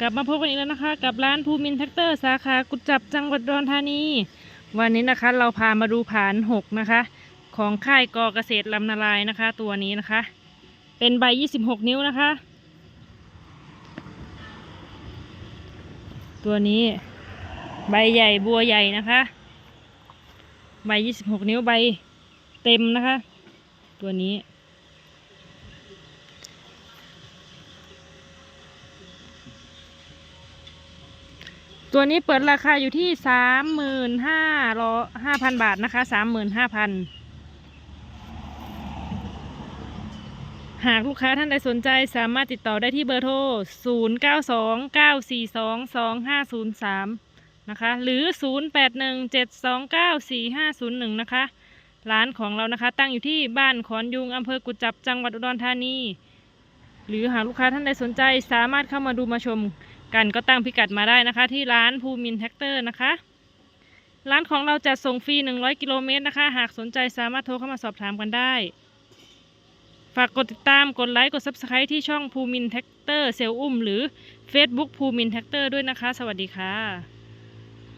กลับมาพบกันอีกแล้วนะคะ กับร้านภูมินแท็กเตอร์สาขากุจับจังหวัดอุดรธานี วันนี้นะคะ เราพามาดูผานหกนะคะ ของค่ายกอเกษตรลำนาลายนะคะ ตัวนี้นะคะ เป็นใบ26นิ้วนะคะ ตัวนี้ ใบใหญ่บัวใหญ่นะคะ ใบ26นิ้วใบเต็มนะคะ ตัวนี้ ตัวนี้เปิดราคาอยู่ที่สามหมื่นห้าร้อยห้าพันบาทนะคะสามหมื่นห้าพันหากลูกค้าท่านใดสนใจสามารถติดต่อได้ที่เบอร์โทร 0 9 2 9 4 2 2 5 0 3 นะคะ หรือ 0 8 1 7 2 9 4 5 0 1 นะคะ ร้านของเรานะคะ ตั้งอยู่ที่บ้านขอนยุงอำเภอกุจจับจังหวัดอุดรธานี หรือหากลูกค้าท่านใดสนใจสามารถเข้ามาดูมาชม กันก็ตั้งพิกัดมาได้นะคะ ที่ร้านภูมินแท็กเตอร์นะคะ ร้านของเราจะส่งฟรี 100 กิโลเมตรนะคะ หากสนใจสามารถโทรเข้ามาสอบถามกันได้ ฝากกดติดตามกดไลค์กด Subscribe ที่ช่องภูมินแท็กเตอร์เซลอุ้มหรือ Facebook ภูมินแท็กเตอร์ด้วยนะคะ สวัสดีค่ะ